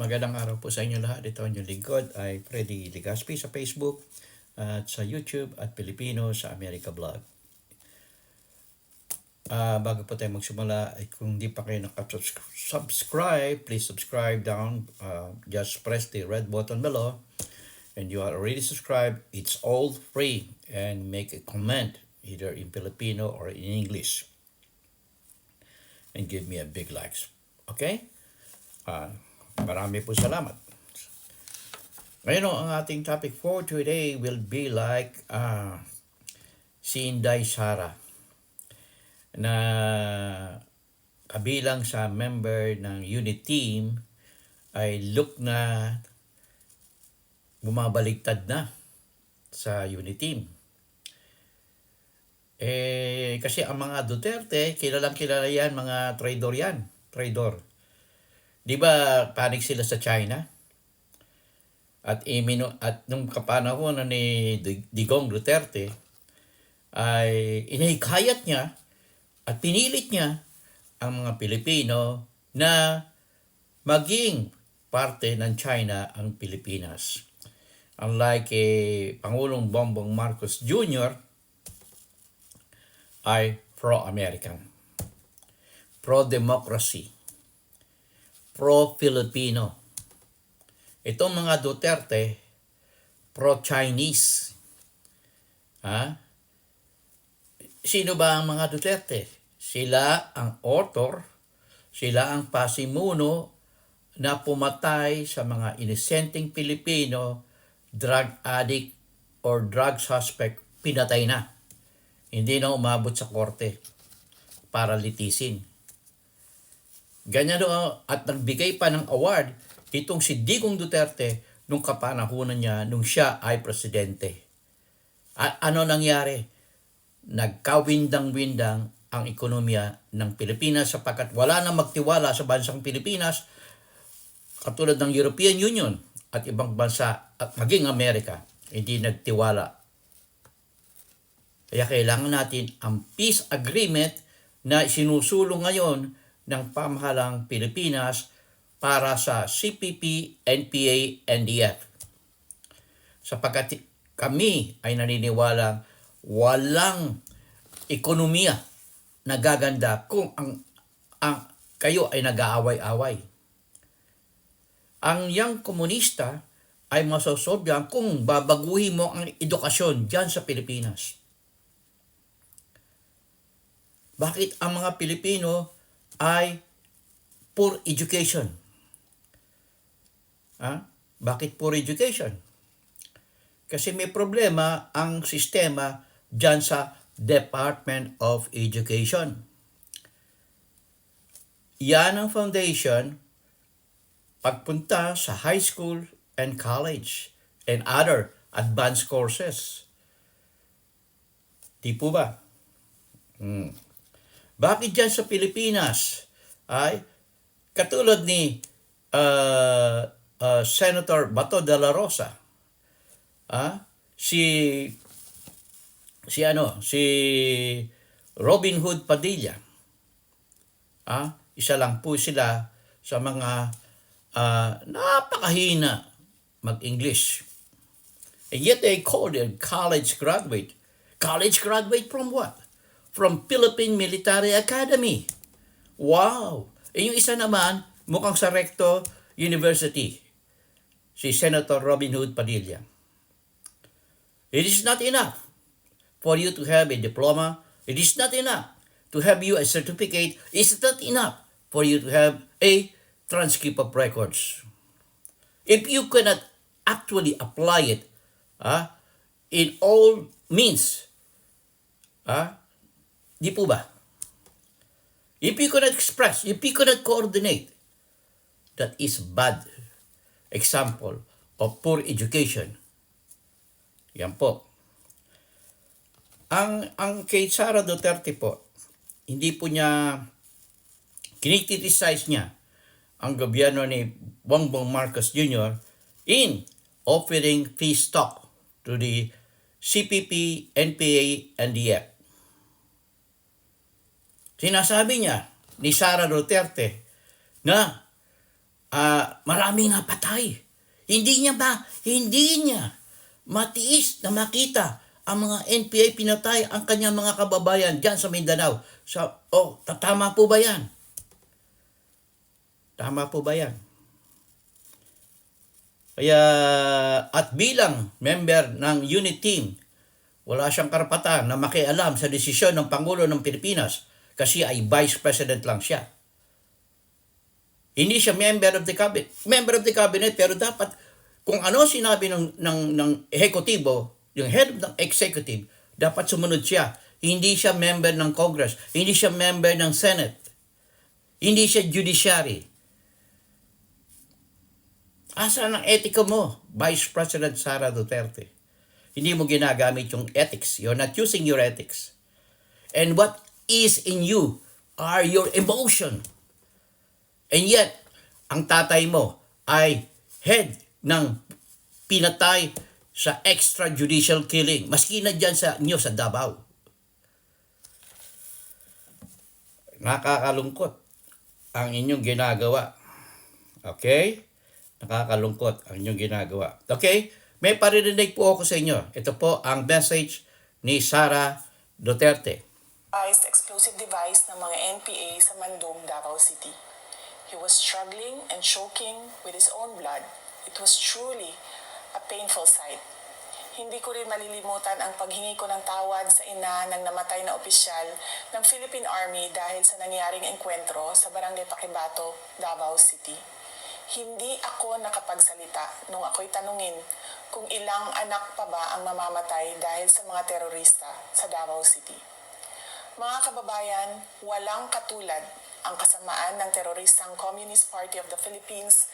Magandang araw po sa inyo lahat. Ito ang inyong lingkod ay Freddy Legaspi sa Facebook at sa YouTube at Pilipino sa America Blog. Ah, bago po tayo magsimula, kung di pa kayo nakasubscribe, please subscribe down. Uh, just press the red button below. And you are already subscribed. It's all free. And make a comment either in Filipino or in English. And give me a big likes. Okay? Ah, marami po salamat. Ngayon ang ating topic for today will be like uh, si Inday Sara na kabilang sa member ng unit team ay look na bumabaliktad na sa unit team. Eh, kasi ang mga Duterte, kilalang kilala yan, mga traidor yan. Traidor. Di ba panik sila sa China? At imino at nung kapanahon ni Digong Duterte ay inahikayat niya at pinilit niya ang mga Pilipino na maging parte ng China ang Pilipinas. Unlike eh, Pangulong Bongbong Marcos Jr. ay pro-American, pro-democracy, pro-Filipino. Itong mga Duterte, pro-Chinese. Ha? Sino ba ang mga Duterte? Sila ang author, sila ang pasimuno na pumatay sa mga inosenteng Pilipino, drug addict or drug suspect, pinatay na. Hindi na umabot sa korte para litisin. Ganyan do at nagbigay pa ng award itong si Digong Duterte nung kapanahunan niya nung siya ay presidente. At ano nangyari? Nagkawindang-windang ang ekonomiya ng Pilipinas sapagkat wala na magtiwala sa bansang Pilipinas katulad ng European Union at ibang bansa at maging Amerika hindi nagtiwala. Kaya kailangan natin ang peace agreement na sinusulong ngayon ng pamahalang Pilipinas para sa CPP, NPA, NDF. Sapagkat kami ay naniniwala walang ekonomiya na gaganda kung ang, ang kayo ay nag-aaway-away. Ang yang komunista ay masosobyan kung babaguhin mo ang edukasyon dyan sa Pilipinas. Bakit ang mga Pilipino ay poor education? Ha? Bakit poor education? Kasi may problema ang sistema dyan sa Department of Education. Yan ang foundation pagpunta sa high school and college and other advanced courses. Di po ba? Hmm. Bakit dyan sa Pilipinas ay katulad ni uh, uh, Senator Bato de la Rosa, ah, si si ano, si Robin Hood Padilla. Ah, isa lang po sila sa mga uh, napakahina mag-English. And yet they call them college graduate. College graduate from what? From Philippine Military Academy. Wow! E yung isa naman, mukhang sa Recto University. Si Senator Robin Hood Padilla. It is not enough for you to have a diploma. It is not enough to have you a certificate. It's not enough for you to have a transcript of records. If you cannot actually apply it uh, in all means, uh, di po ba? If you cannot express, if you cannot coordinate, that is bad example of poor education. Yan po. Ang, ang kay Sara Duterte po, hindi po niya, kinikriticize niya ang gobyerno ni Bongbong Marcos Jr. in offering free stock to the CPP, NPA, and DF. Sinasabi niya ni Sara Duterte na ah, maraming napatay. Hindi niya ba, hindi niya matiis na makita ang mga NPA pinatay ang kanyang mga kababayan dyan sa Mindanao. Sa, oh, tama po ba yan? Tama po ba yan? Kaya, at bilang member ng unit team, wala siyang karapatan na makialam sa desisyon ng Pangulo ng Pilipinas kasi ay Vice President lang siya. Hindi siya member of the cabinet. Member of the cabinet pero dapat kung ano sinabi ng ng ng ehekutibo, yung head of the executive, dapat sumunod siya. Hindi siya member ng Congress, hindi siya member ng Senate. Hindi siya judiciary. Asa ang etika mo, Vice President Sara Duterte? Hindi mo ginagamit yung ethics. You're not using your ethics. And what is in you are your emotion. And yet, ang tatay mo ay head ng pinatay sa extrajudicial killing. Maski na dyan sa inyo sa Davao. Nakakalungkot ang inyong ginagawa. Okay? Nakakalungkot ang inyong ginagawa. Okay? May paririnig po ako sa inyo. Ito po ang message ni Sara Duterte. Devised explosive device ng mga NPA sa Mandong, Davao City. He was struggling and choking with his own blood. It was truly a painful sight. Hindi ko rin malilimutan ang paghingi ko ng tawad sa ina ng namatay na opisyal ng Philippine Army dahil sa nangyaring enkwentro sa Barangay Pakibato, Davao City. Hindi ako nakapagsalita nung ako'y tanungin kung ilang anak pa ba ang mamamatay dahil sa mga terorista sa Davao City. Mga kababayan, walang katulad ang kasamaan ng teroristang Communist Party of the Philippines,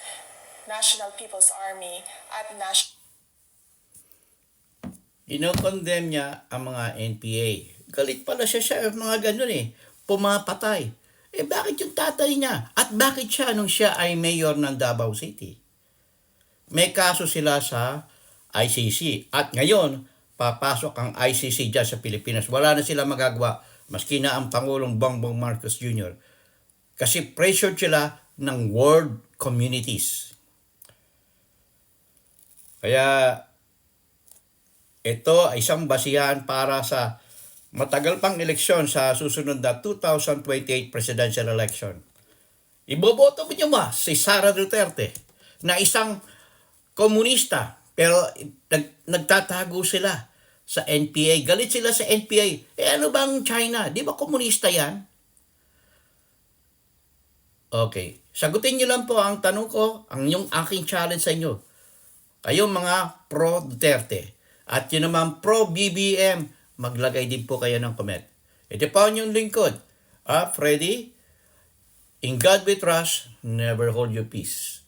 National People's Army at National Inokondem niya ang mga NPA. Galit pala siya sa mga ganun eh. Pumapatay. Eh bakit yung tatay niya? At bakit siya nung siya ay mayor ng Davao City? May kaso sila sa ICC. At ngayon, papasok ang ICC dyan sa Pilipinas. Wala na sila magagawa. Maski na ang Pangulong Bongbong Marcos Jr. Kasi pressured sila ng world communities. Kaya ito ay isang basihan para sa matagal pang eleksyon sa susunod na 2028 presidential election. Iboboto mo niyo ba si Sara Duterte na isang komunista pero nag, nagtatago sila sa NPA. Galit sila sa NPA. Eh ano bang China? Di ba komunista yan? Okay. Sagutin niyo lang po ang tanong ko, ang yung aking challenge sa inyo. Kayo mga pro Duterte at yun naman pro BBM, maglagay din po kayo ng comment. Ito ang inyong lingkod. Ah, Freddy, in God we trust, never hold your peace.